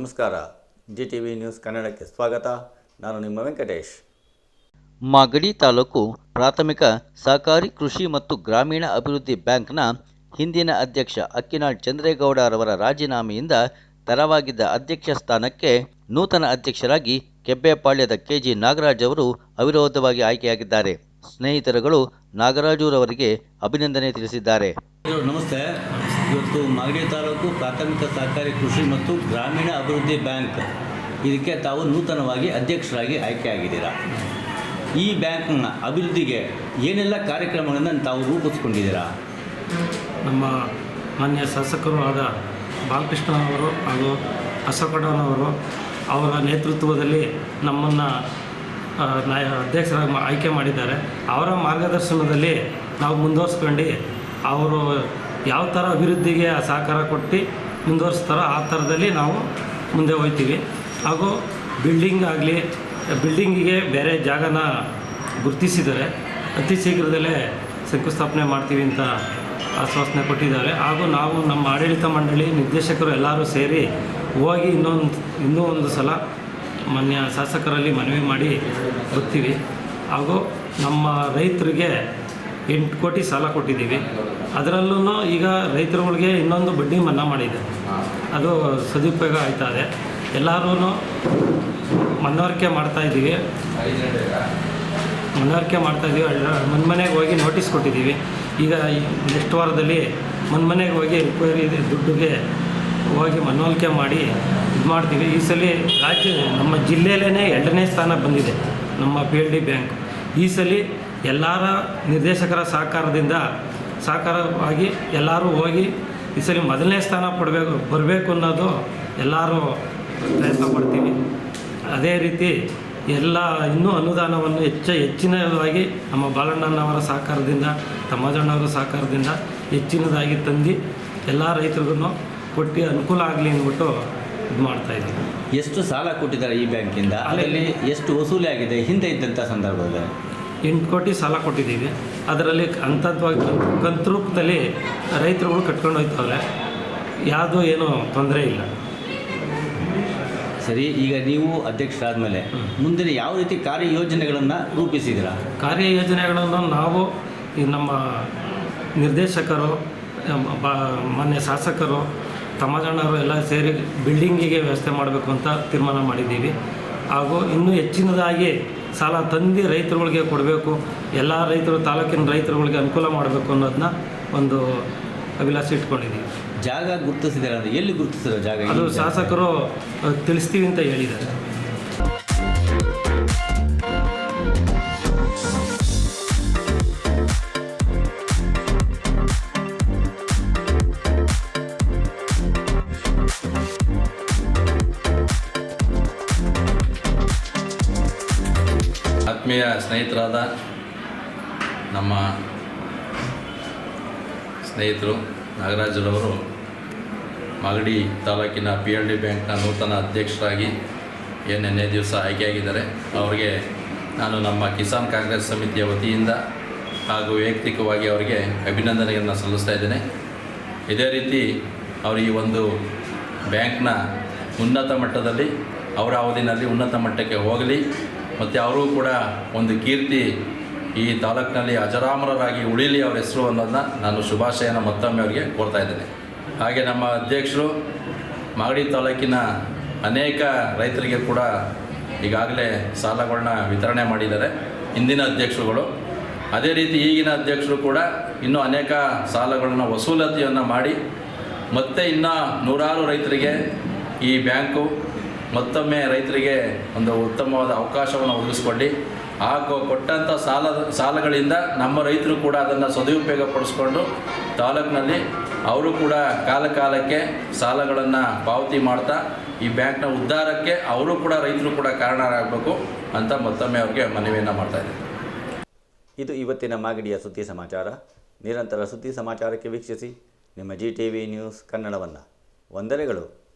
ನಮಸ್ಕಾರ. G T V news ಕನ್ನಡಕ್ಕೆ ಸ್ವಾಗತ. ನಾನು ನಿಮ್ಮ ವೆಂಕಟೇಶ್. ಮಾಗಡಿ ತಾಲೂಕು ಪ್ರಾಥಮಿಕ ಸಹಕಾರಿ ಕೃಷಿ ಮತ್ತು ಗ್ರಾಮೀಣ ಅಭಿವೃದ್ಧಿ ಬ್ಯಾಂಕ್ನ ಹಿಂದಿನ ಅಧ್ಯಕ್ಷ ಅಕ್ಕಿನಾಳ್ ಚಂದ್ರೇಗೌಡ ರವರ ರಾಜೀನಾಮೆಯಿಂದ ತೆರವಾಗಿದ್ದ ಅಧ್ಯಕ್ಷ ಸ್ಥಾನಕ್ಕೆ ನೂತನ ಅಧ್ಯಕ್ಷರಾಗಿ ಕೆಬ್ಬೆಪಾಳ್ಯದ ಕೆಜಿ ನಾಗರಾಜ್ ಅವರು ಅವಿರೋಧವಾಗಿ ಆಯ್ಕೆಯಾಗಿದ್ದಾರೆ. ಸ್ನೇಹಿತರುಗಳು ನಾಗರಾಜುರವರಿಗೆ ಅಭಿನಂದನೆ ತಿಳಿಸಿದ್ದಾರೆ. ನಮಸ್ತೆ. ಇವತ್ತು ಮಾಗಡಿ ತಾಲೂಕು ಪ್ರಾಥಮಿಕ ಸಹಕಾರಿ ಕೃಷಿ ಮತ್ತು ಗ್ರಾಮೀಣ ಅಭಿವೃದ್ಧಿ ಬ್ಯಾಂಕ್. ಇದಕ್ಕೆ ತಾವು ನೂತನವಾಗಿ ಅಧ್ಯಕ್ಷರಾಗಿ ಆಯ್ಕೆ ಆಯ್ಕೆಯಾಗಿದ್ದೀರಾ ಈ ಬ್ಯಾಂಕ್ನ ಅಭಿವೃದ್ಧಿಗೆ ಏನೆಲ್ಲ ಕಾರ್ಯಕ್ರಮಗಳನ್ನು ತಾವು ರೂಪಿಸ್ಕೊಂಡಿದ್ದೀರಾ? ನಮ್ಮ ಮಾನ್ಯ ಶಾಸಕರು ಆದ ಬಾಲಕೃಷ್ಣ ಅವರು ಹಾಗೂ ಅಶೋಕಣ್ಣನವರು ಅವರ ನೇತೃತ್ವದಲ್ಲಿ ನಮ್ಮನ್ನು ನಾಯ, ಅಧ್ಯಕ್ಷರಾಗಿ ಆಯ್ಕೆ ಮಾಡಿದ್ದಾರೆ. ಅವರ ಮಾರ್ಗದರ್ಶನದಲ್ಲಿ ನಾವು ಮುಂದುವರ್ಸ್ಕೊಂಡು ಅವರು ಯಾವ ಥರ ಅಭಿವೃದ್ಧಿಗೆ ಸಹಕಾರ ಕೊಟ್ಟು ಮುಂದುವರಿಸ್ತಾರೋ ಆ ಥರದಲ್ಲಿ ನಾವು ಮುಂದೆ ಹೋಗ್ತೀವಿ. ಹಾಗೂ ಬಿಲ್ಡಿಂಗ್ ಆಗಲಿ ಬಿಲ್ಡಿಂಗಿಗೆ ಬೇರೆ ಜಾಗನ ಗುರುತಿಸಿದರೆ ಅತಿ ಶೀಘ್ರದಲ್ಲೇ ಶಂಕುಸ್ಥಾಪನೆ ಮಾಡ್ತೀವಿ ಅಂತ ಆಶ್ವಾಸನೆ ಕೊಟ್ಟಿದ್ದಾರೆ. ಹಾಗೂ ನಾವು ನಮ್ಮ ಆಡಳಿತ ಮಂಡಳಿ ನಿರ್ದೇಶಕರು ಎಲ್ಲರೂ ಸೇರಿ ಹೋಗಿ ಇನ್ನೊಂದು, ಇನ್ನೂ ಒಂದು ಸಲ ಮಾನ್ಯ ಶಾಸಕರಲ್ಲಿ ಮನವಿ ಮಾಡಿ ಬರ್ತೀವಿ. ಹಾಗೂ ನಮ್ಮ ರೈತರಿಗೆ ಎಂಟು ಕೋಟಿ ಸಾಲ ಕೊಟ್ಟಿದ್ದೀವಿ. ಅದರಲ್ಲೂ ಈಗ ರೈತರುಗಳಿಗೆ ಇನ್ನೊಂದು ಬಡ್ಡಿ ಮನ್ನಾ ಮಾಡಿದೆ. ಅದು ಸದುಪಯೋಗ ಆಯ್ತಾ ಇದೆ. ಎಲ್ಲರೂ ಮನವರಿಕೆ ಮಾಡ್ತಾ ಇದ್ದೀವಿ. ಮನವರಿಕೆ ಮಾಡ್ತಾ ಇದ್ದೀವಿ. ಮನೆ ಮನೆಗೆ ಹೋಗಿ ನೋಟಿಸ್ ಕೊಟ್ಟಿದ್ದೀವಿ. ಈಗ ನೆಕ್ಸ್ಟ್ ವಾರದಲ್ಲಿ ಮನ್ ಮನೆಗೆ ಹೋಗಿ ರಿಕ್ವೈರಿ ದುಡ್ಡಿಗೆ ಹೋಗಿ ಮನವರಿಕೆ ಮಾಡಿ ಇದು ಮಾಡ್ತೀವಿ. ಈ ಸಲ ರಾಜ್ಯ ನಮ್ಮ ಜಿಲ್ಲೆಯಲ್ಲೇ ಎರಡನೇ ಸ್ಥಾನ ಬಂದಿದೆ ನಮ್ಮ ಪಿ ಎಲ್ ಡಿ ಬ್ಯಾಂಕ್ ಈ ಸಲ ಎಲ್ಲರ ನಿರ್ದೇಶಕರ ಸಹಕಾರದಿಂದ ಸಹಕಾರವಾಗಿ ಎಲ್ಲರೂ ಹೋಗಿ ಈ ಸಲ ಮೊದಲನೇ ಸ್ಥಾನ ಪಡಬೇಕು ಬರಬೇಕು ಅನ್ನೋದು ಎಲ್ಲರೂ ಪ್ರಯತ್ನ ಪಡ್ತೀವಿ. ಅದೇ ರೀತಿ ಎಲ್ಲ ಇನ್ನೂ ಅನುದಾನವನ್ನು ಹೆಚ್ಚ ಹೆಚ್ಚಿನದಾಗಿ ನಮ್ಮ ಬಾಲಣ್ಣನವರ ಸಹಕಾರದಿಂದ ತಮ್ಮಜಣ್ಣವರ ಸಹಕಾರದಿಂದ ಹೆಚ್ಚಿನದಾಗಿ ತಂದು ಎಲ್ಲ ರೈತರಿಗೂ ಕೊಟ್ಟು ಅನುಕೂಲ ಆಗಲಿ ಅಂದ್ಬಿಟ್ಟು ಇದು ಮಾಡ್ತಾಯಿದ್ದೀವಿ ಎಷ್ಟು ಸಾಲ ಕೊಟ್ಟಿದ್ದಾರೆ ಈ ಬ್ಯಾಂಕಿಂದ? ಅದರಲ್ಲಿ ಎಷ್ಟು ವಸೂಲಿ ಆಗಿದೆ? ಹಿಂದೆ ಇದ್ದಂಥ ಸಂದರ್ಭದಲ್ಲಿ. ಎಂಟು ಕೋಟಿ ಸಾಲ ಕೊಟ್ಟಿದ್ದೀವಿ. ಅದರಲ್ಲಿ ಹಂತದ್ವಾಗಿ ಕಂತು ರೂಪದಲ್ಲಿ ರೈತರುಗಳು ಕಟ್ಕೊಂಡು ಹೋಗ್ತವ್ರೆ. ಯಾವುದೂ ಏನೂ ತೊಂದರೆ ಇಲ್ಲ. ಸರಿ ಈಗ ನೀವು ಅಧ್ಯಕ್ಷರಾದ ಮುಂದಿನ ಯಾವ ರೀತಿ ಕಾರ್ಯಯೋಜನೆಗಳನ್ನು ರೂಪಿಸಿದ್ದೀರಾ? ಕಾರ್ಯಯೋಜನೆಗಳನ್ನು ನಾವು ಈ ನಮ್ಮ ನಿರ್ದೇಶಕರು ಬಾ ಮಾನ್ಯ ಶಾಸಕರು ತಮ್ಮಜಣ್ಣವರು ಎಲ್ಲ ಸೇರಿ ಬಿಲ್ಡಿಂಗಿಗೆ ವ್ಯವಸ್ಥೆ ಮಾಡಬೇಕು ಅಂತ ತೀರ್ಮಾನ ಮಾಡಿದ್ದೀವಿ. ಹಾಗೂ ಇನ್ನೂ ಹೆಚ್ಚಿನದಾಗಿ ಸಾಲ ತಂದು ರೈತರುಗಳಿಗೆ ಕೊಡಬೇಕು ಎಲ್ಲ ರೈತರು ತಾಲೂಕಿನ ರೈತರುಗಳಿಗೆ ಅನುಕೂಲ ಮಾಡಬೇಕು ಅನ್ನೋದನ್ನ ಒಂದು ಅಭಿಲಾಷೆ ಇಟ್ಕೊಂಡಿದ್ದೀವಿ ಜಾಗ ಗುರುತಿಸಿದ್ದಾರೆ ಅಂದರೆ ಎಲ್ಲಿ ಗುರುತಿಸಿರೋ ಜಾಗ ಅದು ಶಾಸಕರು ತಿಳಿಸ್ತೀವಿ ಅಂತ ಹೇಳಿದ್ದಾರೆ. ಆತ್ಮೀಯ ಸ್ನೇಹಿತರಾದ ನಮ್ಮ ಸ್ನೇಹಿತರು ನಾಗರಾಜರವರು ಮಾಗಡಿ ತಾಲೂಕಿನ ಪಿ ಎಲ್ ಡಿ ಬ್ಯಾಂಕ್ನ ನೂತನ ಅಧ್ಯಕ್ಷರಾಗಿ ಏನು ದಿವಸ ಆಯ್ಕೆಯಾಗಿದ್ದಾರೆ. ಅವರಿಗೆ ನಾನು ನಮ್ಮ ಕಿಸಾನ್ ಕಾಂಗ್ರೆಸ್ ಸಮಿತಿಯ ವತಿಯಿಂದ ಹಾಗೂ ವೈಯಕ್ತಿಕವಾಗಿ ಅವರಿಗೆ ಅಭಿನಂದನೆಯನ್ನು ಸಲ್ಲಿಸ್ತಾ ಇದ್ದೇನೆ. ಇದೇ ರೀತಿ ಅವರು ಈ ಒಂದು ಬ್ಯಾಂಕ್ನ ಉನ್ನತ ಮಟ್ಟದಲ್ಲಿ, ಅವರ ಅವಧಿನಲ್ಲಿ ಉನ್ನತ ಮಟ್ಟಕ್ಕೆ ಹೋಗಲಿ ಮತ್ತು ಅವರು ಕೂಡ ಒಂದು ಕೀರ್ತಿ ಈ ತಾಲೂಕಿನಲ್ಲಿ ಅಜರಾಮರರಾಗಿ ಉಳಿಲಿ ಅವರ ಹೆಸರು ಅನ್ನೋದನ್ನ ನಾನು ಶುಭಾಶಯನ ಮತ್ತೊಮ್ಮೆ ಅವರಿಗೆ ಕೋರ್ತಾ ಇದ್ದೇನೆ. ಹಾಗೆ ನಮ್ಮ ಅಧ್ಯಕ್ಷರು ಮಾಗಡಿ ತಾಲೂಕಿನ ಅನೇಕ ರೈತರಿಗೆ ಕೂಡ ಈಗಾಗಲೇ ಸಾಲಗಳನ್ನ ವಿತರಣೆ ಮಾಡಿದ್ದಾರೆ ಹಿಂದಿನ ಅಧ್ಯಕ್ಷರುಗಳು. ಅದೇ ರೀತಿ ಈಗಿನ ಅಧ್ಯಕ್ಷರು ಕೂಡ ಇನ್ನೂ ಅನೇಕ ಸಾಲಗಳನ್ನು ವಸೂಲತಿಯನ್ನು ಮಾಡಿ ಮತ್ತೆ ಇನ್ನು ನೂರಾರು ರೈತರಿಗೆ ಈ ಬ್ಯಾಂಕು ಮತ್ತೊಮ್ಮೆ ರೈತರಿಗೆ ಒಂದು ಉತ್ತಮವಾದ ಅವಕಾಶವನ್ನು ಒದಗಿಸ್ಕೊಂಡು. ಕೊ- ಕೊಟ್ಟಂಥ ಸಾಲ, ಸಾಲಗಳಿಂದ ನಮ್ಮ ರೈತರು ಕೂಡ ಅದನ್ನು ಸದುಪಯೋಗ ಪಡಿಸ್ಕೊಂಡು ತಾಲೂಕಿನಲ್ಲಿ ಅವರು ಕೂಡ ಕಾಲ ಕಾಲಕ್ಕೆ ಸಾಲಗಳನ್ನು ಪಾವತಿ ಮಾಡ್ತಾ ಈ ಬ್ಯಾಂಕ್ನ ಉದ್ಧಾರಕ್ಕೆ ಅವರು ಕೂಡ ರೈತರು ಕೂಡ ಕಾರಣರಾಗಬೇಕು ಅಂತ ಮತ್ತೊಮ್ಮೆ ಅವ್ರಿಗೆ ಮನವಿಯನ್ನು ಮಾಡ್ತಾ ಇದು ಇವತ್ತಿನ ಮಾಗಡಿಯ ಸುದ್ದಿ ಸಮಾಚಾರ. ನಿರಂತರ ಸುದ್ದಿ ಸಮಾಚಾರಕ್ಕೆ ವೀಕ್ಷಿಸಿ ನಿಮ್ಮ ಜಿ ಟಿ ವಿ ನ್ಯೂಸ್ ಕನ್ನಡವನ್ನು. ವಂದನೆಗಳು.